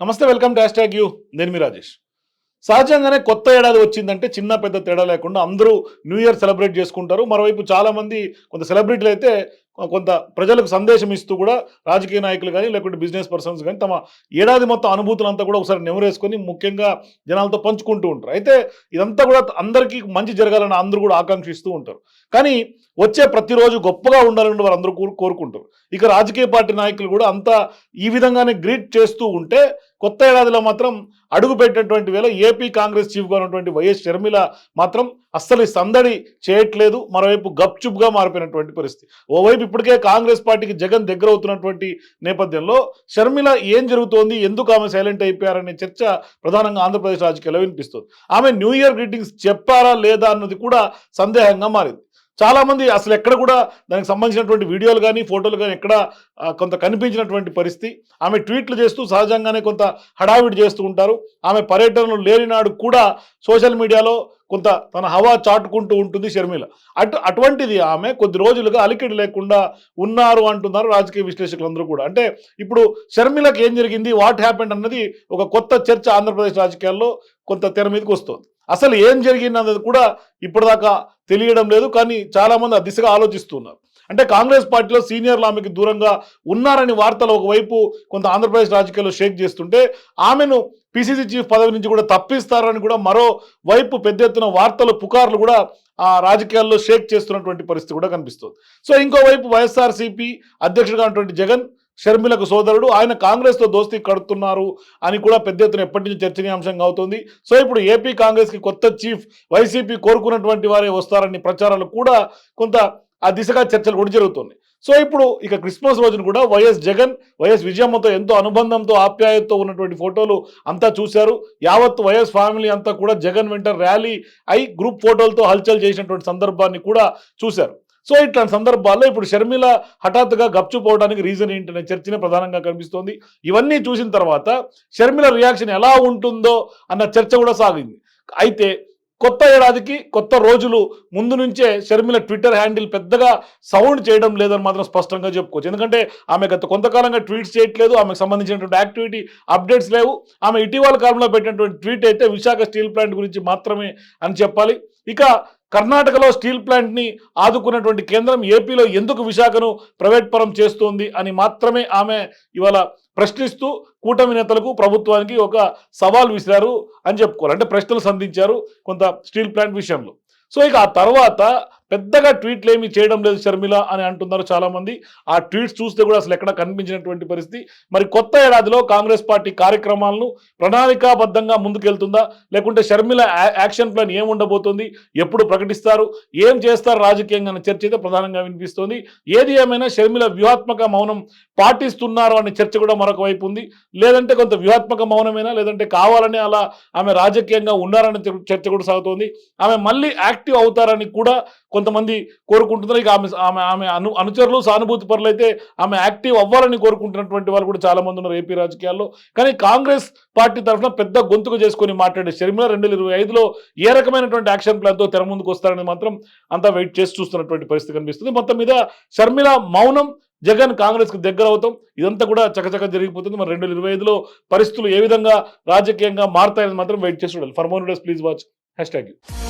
నమస్తే welcome to hashtag U. నేను మీ రాజేష్. సహజంగానే కొత్త ఏడాది వచ్చిందంటే చిన్న పెద్ద తేడా లేకుండా అందరూ న్యూ ఇయర్ సెలబ్రేట్ చేసుకుంటారు. మరోవైపు చాలామంది కొంత సెలబ్రిటీలు అయితే కొంత ప్రజలకు సందేశం ఇస్తూ కూడా రాజకీయ నాయకులు కానీ లేకుంటే బిజినెస్ పర్సన్స్ కానీ తమ ఏడాది మొత్తం అనుభూతులంతా కూడా ఒకసారి నెమరేసుకొని ముఖ్యంగా జనాలతో పంచుకుంటూ ఉంటారు. అయితే ఇదంతా కూడా అందరికీ మంచి జరగాలని అందరూ కూడా ఆకాంక్షిస్తూ ఉంటారు. కానీ వచ్చే ప్రతిరోజు గొప్పగా ఉండాలని వారందరూ అందరూ కోరుకుంటారు. ఇక రాజకీయ పార్టీ నాయకులు కూడా అంతా ఈ విధంగానే గ్రీట్ చేస్తూ ఉంటే కొత్త ఏడాదిలో మాత్రం అడుగు పెట్టినటువంటి వేళ ఏపీ కాంగ్రెస్ చీఫ్గా ఉన్నటువంటి వైఎస్ షర్మిల మాత్రం అస్సలు సందడి చేయట్లేదు. మరోవైపు గప్చుప్గా మారిపోయినటువంటి పరిస్థితి. ఓవైపు ఇప్పటికే కాంగ్రెస్ పార్టీకి జగన్ దగ్గర అవుతున్నటువంటి నేపథ్యంలో షర్మిల ఏం జరుగుతోంది? ఎందుకు ఆమె సైలెంట్ అయిపోయారనే చర్చ ప్రధానంగా ఆంధ్రప్రదేశ్ రాజకీయాల్లో వినిపిస్తుంది. ఆమె న్యూ ఇయర్ గ్రీటింగ్స్ చెప్పారా లేదా అన్నది కూడా సందేహంగా మారింది. చాలా మంది అసలు ఎక్కడ కూడా దానికి సంబంధించినటువంటి వీడియోలు కానీ ఫోటోలు కానీ ఎక్కడ కొంత కనిపించినటువంటి పరిస్థితి. ఆమె ట్వీట్లు చేస్తూ సహజంగానే కొంత హడావిడి చేస్తూ ఉంటారు. ఆమె పర్యటనలు లేనినాడు కూడా సోషల్ మీడియాలో కొంత తన హవా చాటుకుంటూ ఉంటుంది షర్మిల. అటు అటువంటిది ఆమె కొద్ది రోజులుగా అలికిడి లేకుండా ఉన్నారు అంటున్నారు రాజకీయ విశ్లేషకులందరూ కూడా. అంటే ఇప్పుడు షర్మిలకు ఏం జరిగింది వాట్ హ్యాపెండ్ అన్నది ఒక కొత్త చర్చ ఆంధ్రప్రదేశ్ రాజకీయాల్లో కొంత తెర మీదకి వస్తుంది. అసలు ఏం జరిగిందన్నది కూడా ఇప్పటిదాకా తెలియడం లేదు కానీ చాలామంది ఆ దిశగా ఆలోచిస్తున్నారు. అంటే కాంగ్రెస్ పార్టీలో సీనియర్లు ఆమెకి దూరంగా ఉన్నారని వార్తలు ఒకవైపు కొంత ఆంధ్రప్రదేశ్ రాజకీయాల్లో షేక్ చేస్తుంటే ఆమెను పిసిసి చీఫ్ పదవి నుంచి కూడా తప్పిస్తారని కూడా మరో వైపు పెద్ద ఎత్తున వార్తలు పుకార్లు కూడా ఆ రాజకీయాల్లో షేక్ చేస్తున్నటువంటి పరిస్థితి కూడా కనిపిస్తుంది. సో ఇంకోవైపు వైఎస్ఆర్సీపీ అధ్యక్షుడుగా ఉన్నటువంటి జగన్ షర్మిలకు సోదరుడు ఆయన కాంగ్రెస్తో దోస్తీ కడుతున్నారు అని కూడా పెద్ద ఎత్తున ఎప్పటి నుంచి చర్చనీయాంశంగా అవుతుంది. సో ఇప్పుడు ఏపీ కాంగ్రెస్కి కొత్త చీఫ్ వైసీపీ కోరుకున్నటువంటి వారే వస్తారని ప్రచారాలు కూడా కొంత ఆ దిశగా చర్చలు కూడా జరుగుతున్నాయి. సో ఇప్పుడు ఇక క్రిస్మస్ రోజున కూడా వైఎస్ జగన్ వైఎస్ విజయమ్మతో ఎంతో అనుబంధంతో ఆప్యాయతతో ఉన్నటువంటి ఫోటోలు అంతా చూశారు. యావత్ వైఎస్ ఫ్యామిలీ అంతా కూడా జగన్ వెంట ర్యాలీ అయి గ్రూప్ ఫోటోలతో హల్చల్ చేసినటువంటి సందర్భాన్ని కూడా చూశారు. సో ఇట్లాంటి సందర్భాల్లో ఇప్పుడు షర్మిల హఠాత్తుగా గప్చుపోవడానికి రీజన్ ఏంటనే చర్చనే ప్రధానంగా కనిపిస్తోంది. ఇవన్నీ చూసిన తర్వాత షర్మిల రియాక్షన్ ఎలా ఉంటుందో అన్న చర్చ కూడా సాగింది. అయితే కొత్త ఏడాదికి కొత్త రోజులు ముందు నుంచే షర్మిల ట్విట్టర్ హ్యాండిల్ పెద్దగా సౌండ్ చేయడం లేదని మాత్రం స్పష్టంగా చెప్పుకోవచ్చు. ఎందుకంటే ఆమె గత కొంతకాలంగా ట్వీట్స్ చేయట్లేదు ఆమెకు సంబంధించినటువంటి యాక్టివిటీ అప్డేట్స్ లేవు. ఆమె ఇటీవల కాలంలో పెట్టినటువంటి ట్వీట్ అయితే విశాఖ స్టీల్ ప్లాంట్ గురించి మాత్రమే అని చెప్పాలి. ఇక కర్ణాటకలో స్టీల్ ప్లాంట్ని ఆదుకున్నటువంటి కేంద్రం ఏపీలో ఎందుకు విశాఖను ప్రైవేట్ పరం చేస్తోంది అని మాత్రమే ఆమె ఇవాళ ప్రశ్నిస్తూ కూటమి నేతలకు ప్రభుత్వానికి ఒక సవాల్ విసిరారు అని చెప్పుకోవాలి. అంటే ప్రశ్నలు సంధించారు కొంత స్టీల్ ప్లాంట్ విషయంలో. సో ఇక ఆ తర్వాత పెద్దగా ట్వీట్లు ఏమీ చేయడం లేదు షర్మిల అని అంటున్నారు చాలామంది. ఆ ట్వీట్స్ చూస్తే కూడా అసలు ఎక్కడ కనిపించినటువంటి పరిస్థితి. మరి కొత్త ఏడాదిలో కాంగ్రెస్ పార్టీ కార్యక్రమాలను ప్రణాళికాబద్ధంగా ముందుకెళ్తుందా? లేకుంటే షర్మిల యాక్షన్ ప్లాన్ ఏముండబోతుంది ఎప్పుడు ప్రకటిస్తారు? ఏం చేస్తారు? రాజకీయంగా అనే చర్చ అయితే ప్రధానంగా వినిపిస్తోంది. ఏది ఏమైనా షర్మిల వ్యూహాత్మక మౌనం పాటిస్తున్నారు అనే చర్చ కూడా మరొక వైపు ఉంది. లేదంటే కొంత వ్యూహాత్మక మౌనమేనా? లేదంటే కావాలని అలా ఆమె రాజకీయంగా ఉన్నారనే చర్చ కూడా సాగుతోంది. ఆమె మళ్ళీ యాక్టివ్ అవుతారని కూడా కొంతమంది కోరుకుంటున్నారు. ఇక ఆమె ఆమె ఆమె అను అనుచరులు సానుభూతి పరులు అయితే ఆమె యాక్టివ్ అవ్వాలని కోరుకుంటున్నటువంటి వాళ్ళు కూడా చాలామంది ఉన్నారు ఏపీ రాజకీయాల్లో. కానీ కాంగ్రెస్ పార్టీ తరఫున పెద్ద గొంతుకు చేసుకొని మాట్లాడే షర్మిల రెండు వేల ఇరవై ఐదులో ఏ రకమైనటువంటి యాక్షన్ ప్లాన్తో తెర ముందుకు వస్తారని మాత్రం అంతా వెయిట్ చేసి చూస్తున్నటువంటి పరిస్థితి కనిపిస్తుంది. మొత్తం మీద షర్మిల మౌనం జగన్ కాంగ్రెస్కు దగ్గర అవుతాం. ఇదంతా కూడా చకచక జరిగిపోతుంది. మరి రెండు వేల ఇరవై ఐదులో పరిస్థితులు ఏ విధంగా రాజకీయంగా మారుతాయని మాత్రం వెయిట్ చేసి చూడాలి. For more days please watch. Hashtag